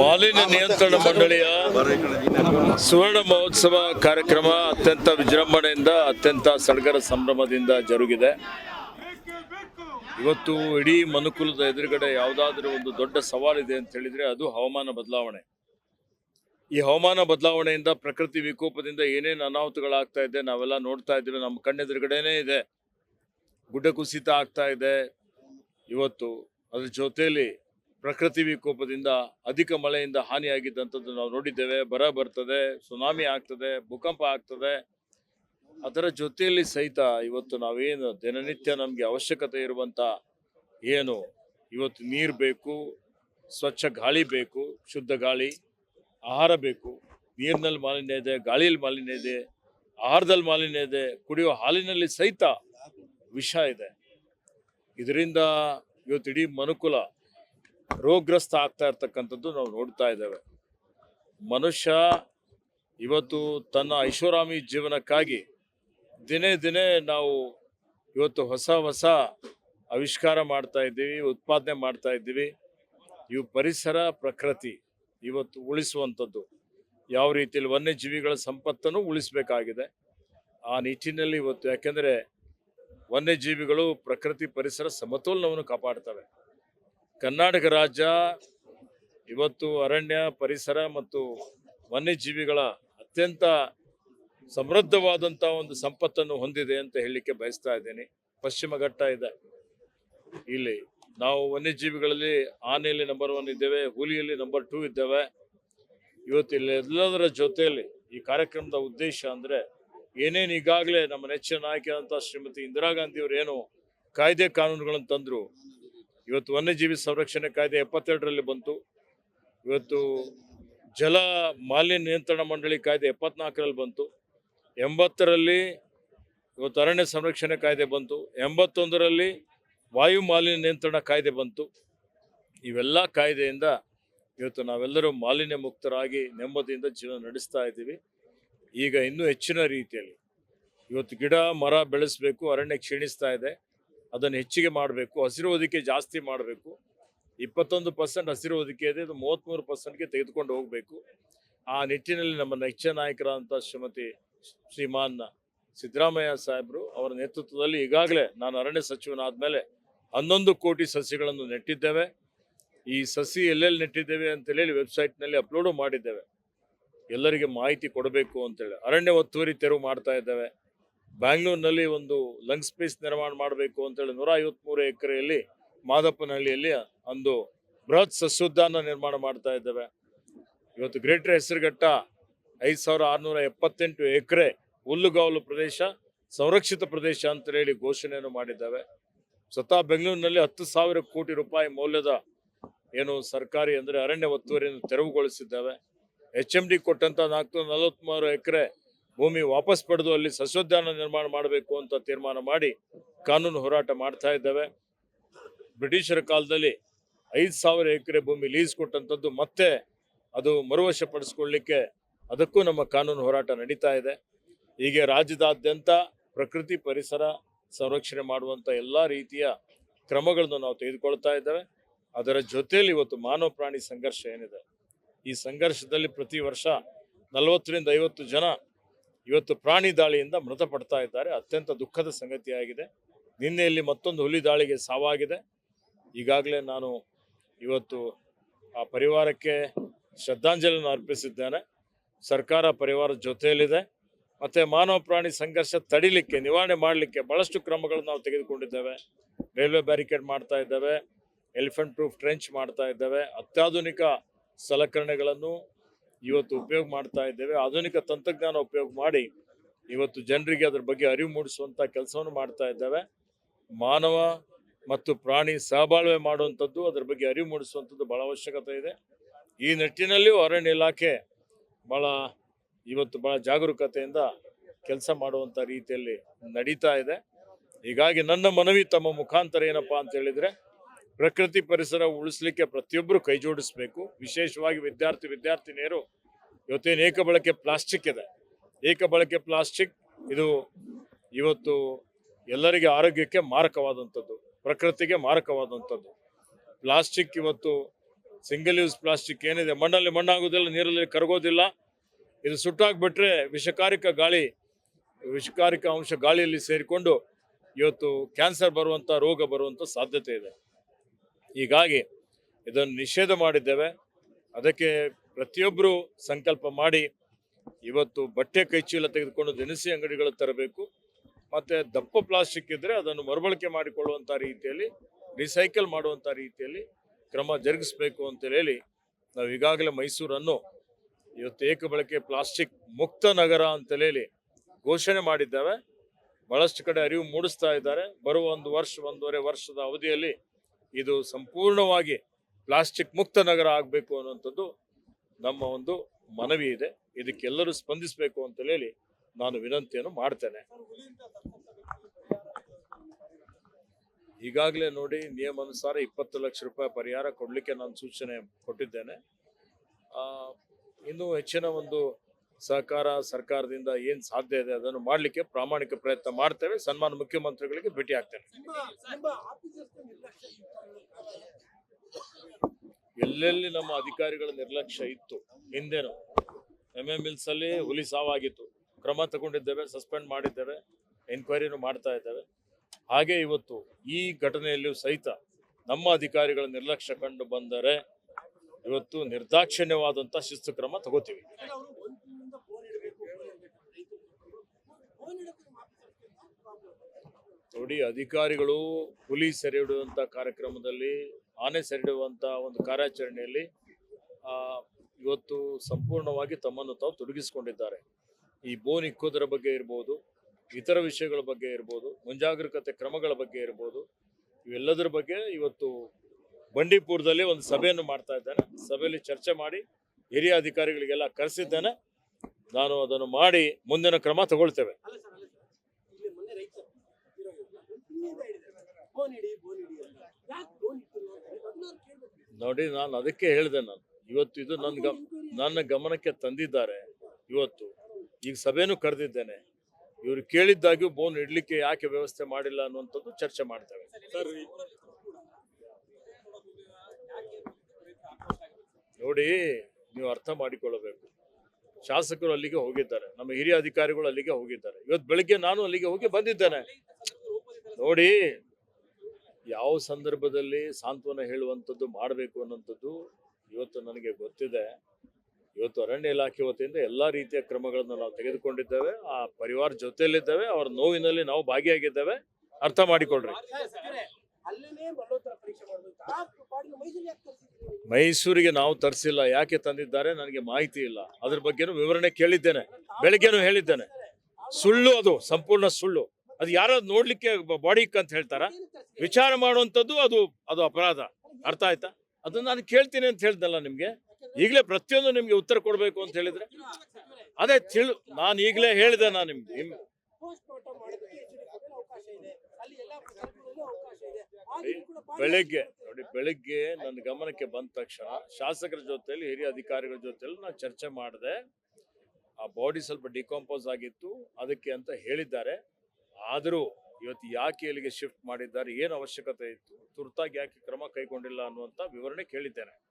ಮಾಲಿನ್ಯ ನಿಯಂತ್ರಣ ಮಂಡಳಿಯ ಸುವರ್ಣ ಮಹೋತ್ಸವ ಕಾರ್ಯಕ್ರಮ ಅತ್ಯಂತ ವಿಜೃಂಭಣೆಯಿಂದ, ಅತ್ಯಂತ ಸಡಗರ ಸಂಭ್ರಮದಿಂದ ಜರುಗಿದೆ. ಇವತ್ತು ಇಡೀ ಮನುಕುಲದ ಎದುರುಗಡೆ ಯಾವುದಾದ್ರೂ ಒಂದು ದೊಡ್ಡ ಸವಾಲಿದೆ ಅಂತ ಹೇಳಿದ್ರೆ ಅದು ಹವಾಮಾನ ಬದಲಾವಣೆ. ಈ ಹವಾಮಾನ ಬದಲಾವಣೆಯಿಂದ, ಪ್ರಕೃತಿ ವಿಕೋಪದಿಂದ ಏನೇನು ಅನಾಹುತಗಳಾಗ್ತಾ ಇದೆ, ನಾವೆಲ್ಲ ನೋಡ್ತಾ ಇದ್ದೀವಿ. ನಮ್ಮ ಕಣ್ಣೆದುರುಗಡೆನೇ ಇದೆ. ಗುಡ್ಡ ಕುಸಿತ ಆಗ್ತಾ ಇದೆ. ಇವತ್ತು ಅದ್ರ ಜೊತೆಯಲ್ಲಿ ಪ್ರಕೃತಿ ವಿಕೋಪದಿಂದ ಅಧಿಕ ಮಳೆಯಿಂದ ಹಾನಿಯಾಗಿದ್ದಂಥದ್ದು ನಾವು ನೋಡಿದ್ದೇವೆ. ಬರ ಬರ್ತದೆ, ಸುನಾಮಿ ಆಗ್ತದೆ, ಭೂಕಂಪ ಆಗ್ತದೆ. ಅದರ ಜೊತೆಯಲ್ಲಿ ಸಹಿತ ಇವತ್ತು ನಾವೇನು ದಿನನಿತ್ಯ ನಮಗೆ ಅವಶ್ಯಕತೆ ಇರುವಂಥ ಏನು, ಇವತ್ತು ನೀರು ಬೇಕು, ಸ್ವಚ್ಛ ಗಾಳಿ ಬೇಕು, ಶುದ್ಧ ಗಾಳಿ, ಆಹಾರ ಬೇಕು. ನೀರಿನಲ್ಲಿ ಮಾಲಿನ್ಯ ಇದೆ, ಗಾಳಿಯಲ್ಲಿ ಮಾಲಿನ್ಯ ಇದೆ, ಆಹಾರದಲ್ಲಿ ಮಾಲಿನ್ಯ ಇದೆ, ಕುಡಿಯುವ ಹಾಲಿನಲ್ಲಿ ಸಹಿತ ವಿಷ ಇದೆ. ಇದರಿಂದ ಇವತ್ತು ಇಡೀ ಮನುಕುಲ ರೋಗಗ್ರಸ್ತ ಆಗ್ತಾ ಇರ್ತಕ್ಕಂಥದ್ದು ನಾವು ನೋಡ್ತಾ ಇದ್ದೇವೆ. ಮನುಷ್ಯ ಇವತ್ತು ತನ್ನ ಐಶ್ವರಾಮಿ ಜೀವನಕ್ಕಾಗಿ ದಿನೇ ದಿನೇ ನಾವು ಇವತ್ತು ಹೊಸ ಹೊಸ ಆವಿಷ್ಕಾರ ಮಾಡ್ತಾ ಇದ್ದೀವಿ, ಉತ್ಪಾದನೆ ಮಾಡ್ತಾ ಇದ್ದೀವಿ. ಇವು ಪರಿಸರ ಪ್ರಕೃತಿ ಇವತ್ತು ಉಳಿಸುವಂಥದ್ದು. ಯಾವ ರೀತಿಯಲ್ಲಿ ವನ್ಯಜೀವಿಗಳ ಸಂಪತ್ತನ್ನು ಉಳಿಸಬೇಕಾಗಿದೆ. ಆ ನಿಟ್ಟಿನಲ್ಲಿ ಇವತ್ತು ಯಾಕೆಂದರೆ ವನ್ಯಜೀವಿಗಳು ಪ್ರಕೃತಿ ಪರಿಸರ ಸಮತೋಲನವನ್ನು ಕಾಪಾಡ್ತವೆ. ಕರ್ನಾಟಕ ರಾಜ್ಯ ಇವತ್ತು ಅರಣ್ಯ ಪರಿಸರ ಮತ್ತು ವನ್ಯಜೀವಿಗಳ ಅತ್ಯಂತ ಸಮೃದ್ಧವಾದಂಥ ಒಂದು ಸಂಪತ್ತನ್ನು ಹೊಂದಿದೆ ಅಂತ ಹೇಳಲಿಕ್ಕೆ ಬಯಸ್ತಾ ಇದ್ದೀನಿ. ಪಶ್ಚಿಮ ಘಟ್ಟ ಇದೆ. ಇಲ್ಲಿ ನಾವು ವನ್ಯಜೀವಿಗಳಲ್ಲಿ ಆನೆಯಲ್ಲಿ ನಂಬರ್ ಒನ್ ಇದ್ದೇವೆ, ಹುಲಿಯಲ್ಲಿ ನಂಬರ್ ಟೂ ಇದ್ದೇವೆ. ಇವತ್ತು ಇಲ್ಲಿ ಎಲ್ಲದರ ಜೊತೆಯಲ್ಲಿ ಈ ಕಾರ್ಯಕ್ರಮದ ಉದ್ದೇಶ ಅಂದರೆ ಏನೇನು ಈಗಾಗಲೇ ನಮ್ಮ ನೆಚ್ಚಿನ ನಾಯಕಿಯಾದಂಥ ಶ್ರೀಮತಿ ಇಂದಿರಾ ಗಾಂಧಿಯವರು ಏನು ಕಾಯ್ದೆ ಕಾನೂನುಗಳನ್ನು ತಂದರು ಇವತ್ತು ವನ್ಯಜೀವಿ ಸಂರಕ್ಷಣೆ ಕಾಯ್ದೆ ಎಪ್ಪತ್ತೆರಡರಲ್ಲಿ ಬಂತು. ಇವತ್ತು ಜಲ ಮಾಲಿನ್ಯ ನಿಯಂತ್ರಣ ಮಂಡಳಿ ಕಾಯ್ದೆ ಎಪ್ಪತ್ನಾಲ್ಕರಲ್ಲಿ ಬಂತು. ಎಂಬತ್ತರಲ್ಲಿ ಇವತ್ತು ಅರಣ್ಯ ಸಂರಕ್ಷಣೆ ಕಾಯ್ದೆ ಬಂತು. ಎಂಬತ್ತೊಂದರಲ್ಲಿ ವಾಯು ಮಾಲಿನ್ಯ ನಿಯಂತ್ರಣ ಕಾಯ್ದೆ ಬಂತು. ಇವೆಲ್ಲ ಕಾಯ್ದೆಯಿಂದ ಇವತ್ತು ನಾವೆಲ್ಲರೂ ಮಾಲಿನ್ಯ ಮುಕ್ತರಾಗಿ ನೆಮ್ಮದಿಯಿಂದ ಜೀವನ ನಡೆಸ್ತಾ ಇದ್ದೀವಿ. ಈಗ ಇನ್ನೂ ಹೆಚ್ಚಿನ ರೀತಿಯಲ್ಲಿ ಇವತ್ತು ಗಿಡ, ಮರ ಬೆಳೆಸಬೇಕು, ಅರಣ್ಯ ಕ್ಷೀಣಿಸ್ತಾ ಇದೆ. ಅದನ್ನು ಹೆಚ್ಚಿಗೆ ಮಾಡಬೇಕು ಹಸಿರು ಹೊದಿಕೆ ಜಾಸ್ತಿ ಮಾಡಬೇಕು. ಇಪ್ಪತ್ತೊಂದು ಪರ್ಸೆಂಟ್ ಹಸಿರು ಹೊದಿಕೆ ಇದೆ, ಅದು ಮೂವತ್ತ್ಮೂರು ಪರ್ಸೆಂಟ್ಗೆ ತೆಗೆದುಕೊಂಡು ಹೋಗಬೇಕು. ಆ ನಿಟ್ಟಿನಲ್ಲಿ ನಮ್ಮ ನೆಚ್ಚಿನ ನಾಯಕರಾದಂಥ ಶ್ರೀಮತಿ ಶ್ರೀಮಾನ್ ಸಿದ್ದರಾಮಯ್ಯ ಸಾಹೇಬರು ಅವರ ನೇತೃತ್ವದಲ್ಲಿ ಈಗಾಗಲೇ ನಾನು ಅರಣ್ಯ ಸಚಿವನಾದ ಮೇಲೆ ಹನ್ನೊಂದು ಕೋಟಿ ಸಸಿಗಳನ್ನು ನೆಟ್ಟಿದ್ದೇವೆ. ಈ ಸಸಿ ಎಲ್ಲೆಲ್ಲಿ ನೆಟ್ಟಿದ್ದೇವೆ ಅಂತೇಳಿ ವೆಬ್ಸೈಟ್ನಲ್ಲಿ ಅಪ್ಲೋಡು ಮಾಡಿದ್ದೇವೆ. ಎಲ್ಲರಿಗೆ ಮಾಹಿತಿ ಕೊಡಬೇಕು ಅಂತೇಳಿ ಅರಣ್ಯ ಒತ್ತುವರಿ ತೆರವು ಮಾಡ್ತಾ ಇದ್ದೇವೆ. ಬ್ಯಾಂಗ್ಳೂರಿನಲ್ಲಿ ಒಂದು ಲಂಗ್ ಸ್ಪೇಸ್ ನಿರ್ಮಾಣ ಮಾಡಬೇಕು ಅಂತೇಳಿ ನೂರ ಐವತ್ಮೂರು ಎಕರೆಯಲ್ಲಿ ಮಾದಪ್ಪನಹಳ್ಳಿಯಲ್ಲಿ ಒಂದು ಬೃಹತ್ ಸಸ್ಯೋದ್ಯಾನ ನಿರ್ಮಾಣ ಮಾಡ್ತಾ ಇದ್ದೇವೆ. ಇವತ್ತು ಗ್ರೇಟರ್ ಹೆಸರುಘಟ್ಟ ಐದು ಸಾವಿರ ಆರುನೂರ ಎಪ್ಪತ್ತೆಂಟು ಎಕರೆ ಹುಲ್ಲುಗಾವಲು ಪ್ರದೇಶ, ಸಂರಕ್ಷಿತ ಪ್ರದೇಶ ಅಂತ ಹೇಳಿ ಘೋಷಣೆಯನ್ನು ಮಾಡಿದ್ದಾವೆ. ಸ್ವತಃ ಬೆಂಗಳೂರಿನಲ್ಲಿ ಹತ್ತು ಸಾವಿರ ಕೋಟಿ ರೂಪಾಯಿ ಮೌಲ್ಯದ ಏನು ಸರ್ಕಾರಿ ಅಂದರೆ ಅರಣ್ಯ ಒತ್ತುವರಿಯನ್ನು ತೆರವುಗೊಳಿಸಿದ್ದಾವೆ. ಎಚ್ ಎಂ ಡಿ ಕೊಟ್ಟಂತ ನಾಲ್ಕು ನಲವತ್ಮೂರು ಎಕರೆ ಭೂಮಿ ವಾಪಸ್ ಪಡೆದು ಅಲ್ಲಿ ಸಸ್ಯೋದ್ಯಾನ ನಿರ್ಮಾಣ ಮಾಡಬೇಕು ಅಂತ ತೀರ್ಮಾನ ಮಾಡಿ ಕಾನೂನು ಹೋರಾಟ ಮಾಡ್ತಾ ಇದ್ದೇವೆ. ಬ್ರಿಟಿಷರ ಕಾಲದಲ್ಲಿ ಐದು ಸಾವಿರ ಎಕರೆ ಭೂಮಿ ಲೀಸ್ ಕೊಟ್ಟಂಥದ್ದು ಮತ್ತೆ ಅದು ಮರುವಶಪಡಿಸ್ಕೊಳ್ಳಿಕ್ಕೆ ಅದಕ್ಕೂ ನಮ್ಮ ಕಾನೂನು ಹೋರಾಟ ನಡೀತಾ ಇದೆ. ಹೀಗೆ ರಾಜ್ಯದಾದ್ಯಂತ ಪ್ರಕೃತಿ ಪರಿಸರ ಸಂರಕ್ಷಣೆ ಮಾಡುವಂಥ ಎಲ್ಲ ರೀತಿಯ ಕ್ರಮಗಳನ್ನು ನಾವು ತೆಗೆದುಕೊಳ್ತಾ ಇದ್ದೇವೆ. ಅದರ ಜೊತೆಯಲ್ಲಿ ಇವತ್ತು ಮಾನವ ಪ್ರಾಣಿ ಸಂಘರ್ಷ ಏನಿದೆ? ಈ ಸಂಘರ್ಷದಲ್ಲಿ ಪ್ರತಿ ವರ್ಷ ನಲವತ್ತರಿಂದ ಐವತ್ತು ಜನ ಇವತ್ತು ಪ್ರಾಣಿ ದಾಳಿಯಿಂದ ಮೃತಪಡ್ತಾ ಇದ್ದಾರೆ. ಅತ್ಯಂತ ದುಃಖದ ಸಂಗತಿಯಾಗಿದೆ. ನಿನ್ನೆಯಲ್ಲಿ ಮತ್ತೊಂದು ಹುಲಿ ದಾಳಿಗೆ ಸಾವಾಗಿದೆ. ಈಗಾಗಲೇ ನಾನು ಇವತ್ತು ಆ ಪರಿವಾರಕ್ಕೆ ಶ್ರದ್ಧಾಂಜಲಿಯನ್ನು ಅರ್ಪಿಸಿದ್ದೇನೆ. ಸರ್ಕಾರ ಪರಿವಾರದ ಜೊತೆಯಲ್ಲಿದೆ. ಮತ್ತು ಮಾನವ ಪ್ರಾಣಿ ಸಂಘರ್ಷ ತಡಿಲಿಕ್ಕೆ, ನಿವಾರಣೆ ಮಾಡಲಿಕ್ಕೆ ಭಾಳಷ್ಟು ಕ್ರಮಗಳನ್ನು ನಾವು ತೆಗೆದುಕೊಂಡಿದ್ದೇವೆ. ರೈಲ್ವೆ ಬ್ಯಾರಿಕೇಡ್ ಮಾಡ್ತಾ ಇದ್ದೇವೆ. ಎಲಿಫೆಂಟ್ ಪ್ರೂಫ್ ಟ್ರೆಂಚ್ ಮಾಡ್ತಾ ಇದ್ದೇವೆ. ಅತ್ಯಾಧುನಿಕ ಸಲಕರಣೆಗಳನ್ನು ಇವತ್ತು ಉಪಯೋಗ ಮಾಡ್ತಾ ಇದ್ದೇವೆ. ಆಧುನಿಕ ತಂತ್ರಜ್ಞಾನ ಉಪಯೋಗ ಮಾಡಿ ಇವತ್ತು ಜನರಿಗೆ ಅದ್ರ ಬಗ್ಗೆ ಅರಿವು ಮೂಡಿಸುವಂಥ ಕೆಲಸವನ್ನು ಮಾಡ್ತಾ ಇದ್ದೇವೆ. ಮಾನವ ಮತ್ತು ಪ್ರಾಣಿ ಸಹಬಾಳ್ವೆ ಮಾಡುವಂಥದ್ದು ಅದ್ರ ಬಗ್ಗೆ ಅರಿವು ಮೂಡಿಸುವಂಥದ್ದು ಭಾಳ ಅವಶ್ಯಕತೆ ಇದೆ. ಈ ನಿಟ್ಟಿನಲ್ಲಿಯೂ ಅರಣ್ಯ ಇಲಾಖೆ ಭಾಳ ಇವತ್ತು ಭಾಳ ಜಾಗರೂಕತೆಯಿಂದ ಕೆಲಸ ಮಾಡುವಂಥ ರೀತಿಯಲ್ಲಿ ನಡೀತಾ ಇದೆ. ಹೀಗಾಗಿ ನನ್ನ ಮನವಿ ತಮ್ಮ ಮುಖಾಂತರ ಏನಪ್ಪಾ ಅಂತ ಹೇಳಿದರೆ ಪ್ರಕೃತಿ ಪರಿಸರ ಉಳಿಸ್ಲಿಕ್ಕೆ ಪ್ರತಿಯೊಬ್ಬರು ಕೈ ಜೋಡಿಸ್ಬೇಕು. ವಿಶೇಷವಾಗಿ ವಿದ್ಯಾರ್ಥಿ, ವಿದ್ಯಾರ್ಥಿನಿಯರು, ಇವತ್ತೇನು ಏಕ ಬಳಕೆ ಪ್ಲಾಸ್ಟಿಕ್ ಇದೆ. ಏಕ ಬಳಕೆ ಪ್ಲಾಸ್ಟಿಕ್ ಇದು ಇವತ್ತು ಎಲ್ಲರಿಗೆ ಆರೋಗ್ಯಕ್ಕೆ ಮಾರಕವಾದಂಥದ್ದು, ಪ್ರಕೃತಿಗೆ ಮಾರಕವಾದಂಥದ್ದು. ಪ್ಲಾಸ್ಟಿಕ್ ಇವತ್ತು ಸಿಂಗಲ್ ಯೂಸ್ ಪ್ಲಾಸ್ಟಿಕ್ ಏನಿದೆ, ಮಣ್ಣಲ್ಲಿ ಮಣ್ಣಾಗೋದಿಲ್ಲ ನೀರಲ್ಲಿ ಕರಗೋದಿಲ್ಲ. ಇದು ಸುಟ್ಟಾಕ್ಬಿಟ್ರೆ ವಿಷಕಾರಿಕ ಗಾಳಿ, ವಿಷಕಾರಿಕ ಅಂಶ ಗಾಳಿಯಲ್ಲಿ ಸೇರಿಕೊಂಡು ಇವತ್ತು ಕ್ಯಾನ್ಸರ್ ಬರುವಂಥ ರೋಗ ಬರುವಂಥ ಸಾಧ್ಯತೆ ಇದೆ. ಹೀಗಾಗಿ ಇದನ್ನು ನಿಷೇಧ ಮಾಡಿದ್ದೇವೆ. ಅದಕ್ಕೆ ಪ್ರತಿಯೊಬ್ಬರು ಸಂಕಲ್ಪ ಮಾಡಿ ಇವತ್ತು ಬಟ್ಟೆ ಕೈಚೀಲ ತೆಗೆದುಕೊಂಡು ದಿನಸಿ ಅಂಗಡಿಗಳು ತರಬೇಕು. ಮತ್ತೆ ದಪ್ಪ ಪ್ಲಾಸ್ಟಿಕ್ ಇದ್ರೆ ಅದನ್ನು ಮರುಬಳಕೆ ಮಾಡಿಕೊಳ್ಳುವಂಥ ರೀತಿಯಲ್ಲಿ, ರಿಸೈಕಲ್ ಮಾಡುವಂಥ ರೀತಿಯಲ್ಲಿ ಕ್ರಮ ಜರುಗಿಸಬೇಕು ಅಂತ ಹೇಳಿ ನಾವು ಈಗಾಗಲೇ ಮೈಸೂರನ್ನು ಇವತ್ತು ಏಕ ಬಳಕೆ ಪ್ಲಾಸ್ಟಿಕ್ ಮುಕ್ತ ನಗರ ಅಂತ ಹೇಳಿ ಘೋಷಣೆ ಮಾಡಿದ್ದೇವೆ. ಬಹಳಷ್ಟು ಕಡೆ ಅರಿವು ಮೂಡಿಸ್ತಾ ಇದ್ದಾರೆ. ಬರುವ ಒಂದು ವರ್ಷ, ಒಂದೂವರೆ ವರ್ಷದ ಅವಧಿಯಲ್ಲಿ ಇದು ಸಂಪೂರ್ಣವಾಗಿ ಪ್ಲಾಸ್ಟಿಕ್ ಮುಕ್ತ ನಗರ ಆಗಬೇಕು ಅನ್ನುವಂಥದ್ದು ನಮ್ಮ ಒಂದು ಮನವಿ ಇದೆ. ಇದಕ್ಕೆಲ್ಲರೂ ಸ್ಪಂದಿಸಬೇಕು ಅಂತ ಹೇಳಿ ನಾನು ವಿನಂತಿಯನ್ನು ಮಾಡ್ತೇನೆ. ಈಗಾಗಲೇ ನೋಡಿ ನಿಯಮಾನುಸಾರ ಇಪ್ಪತ್ತು ಲಕ್ಷ ರೂಪಾಯಿ ಪರಿಹಾರ ಕೊಡಲಿಕ್ಕೆ ನಾನು ಸೂಚನೆ ಕೊಟ್ಟಿದ್ದೇನೆ. ಇನ್ನೂ ಹೆಚ್ಚಿನ ಒಂದು ಸಹಕಾರ ಸರ್ಕಾರದಿಂದ ಏನು ಸಾಧ್ಯ ಇದೆ ಅದನ್ನು ಮಾಡಲಿಕ್ಕೆ ಪ್ರಾಮಾಣಿಕ ಪ್ರಯತ್ನ ಮಾಡ್ತೇವೆ. ಸನ್ಮಾನ ಮುಖ್ಯಮಂತ್ರಿಗಳಿಗೆ ಭೇಟಿ ಆಗ್ತೇನೆ. ಎಲ್ಲೆಲ್ಲಿ ನಮ್ಮ ಅಧಿಕಾರಿಗಳ ನಿರ್ಲಕ್ಷ್ಯ ಇತ್ತು, ಹಿಂದೇನು. ಎಂ ಮಿಲ್ಸ್ ಅಲ್ಲಿ ಹುಲಿ ಸಾವಾಗಿತ್ತು. ಕ್ರಮ ತಗೊಂಡಿದ್ದೇವೆ, ಸಸ್ಪೆಂಡ್ ಮಾಡಿದ್ದೇವೆ, ಎನ್ಕ್ವೈರಿನೂ ಮಾಡ್ತಾ ಇದ್ದೇವೆ. ಹಾಗೆ ಇವತ್ತು ಈ ಘಟನೆಯಲ್ಲಿಯೂ ಸಹಿತ ನಮ್ಮ ಅಧಿಕಾರಿಗಳ ನಿರ್ಲಕ್ಷ್ಯ ಕಂಡು ಬಂದರೆ ಇವತ್ತು ನಿರ್ದಾಕ್ಷಿಣ್ಯವಾದಂತ ಶಿಸ್ತು ಕ್ರಮ ತಗೋತೀವಿ. ನೋಡಿ, ಅಧಿಕಾರಿಗಳು ಹುಲಿ ಸೆರೆ ಕಾರ್ಯಕ್ರಮದಲ್ಲಿ, ಆನೆ ಸೆರೆ ಒಂದು ಕಾರ್ಯಾಚರಣೆಯಲ್ಲಿ ಇವತ್ತು ಸಂಪೂರ್ಣವಾಗಿ ತಮ್ಮನ್ನು ತಾವು ತೊಡಗಿಸಿಕೊಂಡಿದ್ದಾರೆ. ಈ ಬೋನ್ ಇಕ್ಕೋದರ ಬಗ್ಗೆ ಇರ್ಬೋದು, ಇತರ ವಿಷಯಗಳ ಬಗ್ಗೆ ಇರ್ಬೋದು, ಮುಂಜಾಗ್ರತೆ ಕ್ರಮಗಳ ಬಗ್ಗೆ ಇರ್ಬೋದು, ಇವೆಲ್ಲದರ ಬಗ್ಗೆ ಇವತ್ತು ಬಂಡೀಪುರದಲ್ಲಿ ಒಂದು ಸಭೆಯನ್ನು ಮಾಡ್ತಾ ಇದ್ದೇನೆ. ಸಭೆಯಲ್ಲಿ ಚರ್ಚೆ ಮಾಡಿ ಹಿರಿಯ ಅಧಿಕಾರಿಗಳಿಗೆಲ್ಲ ಕರೆಸಿದ್ದೇನೆ. ನಾನು ಅದನ್ನು ಮಾಡಿ ಮುಂದಿನ ಕ್ರಮ ತಗೊಳ್ತೇವೆ ಅಲ್ಲ ಸರ್ ಅಲ್ಲ ಸರ್ ಇಲ್ಲಿ ಮೊನ್ನೆ ರೈತರು ಹಿಂದಿನಿಂದ ಅಂತ. ಯಾಕೆ ಇಟ್ಟಿಲ್ಲ ಅಂತ ನೋಡಿ ನಾನು ಅದಕ್ಕೆ ಹೇಳಿದೆ ನಾನು. ಇವತ್ತು ಇದು ನನ್ನ ಗಮ ನನ್ನ ಗಮನಕ್ಕೆ ತಂದಿದ್ದಾರೆ ಇವತ್ತು. ಈಗ ಸಭೆನೂ ಕರೆದಿದ್ದೇನೆ. ಇವರು ಕೇಳಿದ್ದಾಗ್ಯೂ ಬೋನ್ ಇಡ್ಲಿಕ್ಕೆ ಯಾಕೆ ವ್ಯವಸ್ಥೆ ಮಾಡಿಲ್ಲ ಅನ್ನುವಂಥದ್ದು ಚರ್ಚೆ ಮಾಡ್ತೇವೆ. ಸರ್. ನೋಡಿ ನೀವು ಅರ್ಥ ಮಾಡಿಕೊಳ್ಳಬೇಕು. ಶಾಸಕರು ಅಲ್ಲಿಗೆ ಹೋಗಿದ್ದಾರೆ. ನಮ್ಮ ಹಿರಿಯ ಅಧಿಕಾರಿಗಳು ಅಲ್ಲಿಗೆ ಹೋಗಿದ್ದಾರೆ. ಇವತ್ತು ಬೆಳಿಗ್ಗೆ ನಾನು ಅಲ್ಲಿಗೆ ಹೋಗಿ ಬಂದಿದ್ದೇನೆ. ನೋಡಿ ಯಾವ ಸಂದರ್ಭದಲ್ಲಿ ಸಾಂತ್ವನ ಹೇಳುವಂಥದ್ದು ಮಾಡಬೇಕು ಅನ್ನೋಂಥದ್ದು ಇವತ್ತು ನನಗೆ ಗೊತ್ತಿದೆ. ಇವತ್ತು ಅರಣ್ಯ ಇಲಾಖೆ ವತಿಯಿಂದ ಎಲ್ಲ ರೀತಿಯ ಕ್ರಮಗಳನ್ನು ನಾವು ತೆಗೆದುಕೊಂಡಿದ್ದೇವೆ. ಆ ಪರಿವಾರ ಜೊತೆಯಲ್ಲಿದ್ದೇವೆ. ಅವರ ನೋವಿನಲ್ಲಿ ನಾವು ಭಾಗಿಯಾಗಿದ್ದೇವೆ. ಅರ್ಥ ಮಾಡಿಕೊಳ್ರಿ. ಮೈಸೂರಿಗೆ ನಾವು ತರಿಸಿಲ್ಲ. ಯಾಕೆ ತಂದಿದ್ದಾರೆ ನನಗೆ ಮಾಹಿತಿ ಇಲ್ಲ. ಅದ್ರ ಬಗ್ಗೆನೂ ವಿವರಣೆ ಕೇಳಿದ್ದೇನೆ. ಬೆಳಿಗ್ಗೆನೂ ಹೇಳಿದ್ದೇನೆ. ಸುಳ್ಳು ಅದು. ಸಂಪೂರ್ಣ ಸುಳ್ಳು. ಅದು ಯಾರಾದ್ರು ನೋಡ್ಲಿಕ್ಕೆ ಬಾಡಿ ಅಂತ ಹೇಳ್ತಾರ? ವಿಚಾರ ಮಾಡುವಂಥದ್ದು ಅದು ಅದು ಅಪರಾಧ. ಅರ್ಥ ಆಯ್ತಾ? ಅದನ್ನ ನಾನು ಕೇಳ್ತೀನಿ ಅಂತ ಹೇಳ್ದಲ್ಲ ನಿಮ್ಗೆ? ಈಗಲೇ ಪ್ರತಿಯೊಂದು ನಿಮ್ಗೆ ಉತ್ತರ ಕೊಡಬೇಕು ಅಂತ ಹೇಳಿದ್ರೆ? ಅದೇ ತಿಳು, ನಾನು ಈಗಲೇ ಹೇಳಿದೆ ನಾನು ನಿಮ್ಗೆ ಬೆಳಗ್ಗೆ, ನೋಡಿ ಬೆಳಗ್ಗೆ ನನ್ನ ಗಮನಕ್ಕೆ ಬಂದ ತಕ್ಷಣ ಶಾಸಕರ ಜೊತೆಲಿ, ಹಿರಿಯ ಅಧಿಕಾರಿಗಳ ಜೊತೆಲಿ ನಾನು ಚರ್ಚೆ ಮಾಡಿದೆ. ಆ ಬಾಡಿ ಸ್ವಲ್ಪ ಡಿಕಾಂಪೋಸ್ ಆಗಿತ್ತು. ಅದಕ್ಕೆ ಅಂತ ಹೇಳಿದ್ದಾರೆ. ಆದರೂ ಇವತ್ತು ಯಾಕೆ ಇಲ್ಲಿಗೆ ಶಿಫ್ಟ್ ಮಾಡಿದ್ದಾರೆ, ಏನು ಅವಶ್ಯಕತೆ ಇತ್ತು? ತುರ್ತಾಗಿ ಯಾಕೆ ಕ್ರಮ ಕೈಗೊಂಡಿಲ್ಲ ಅನ್ನುವಂಥ ವಿವರಣೆ ಕೇಳಿದ್ದೇನೆ.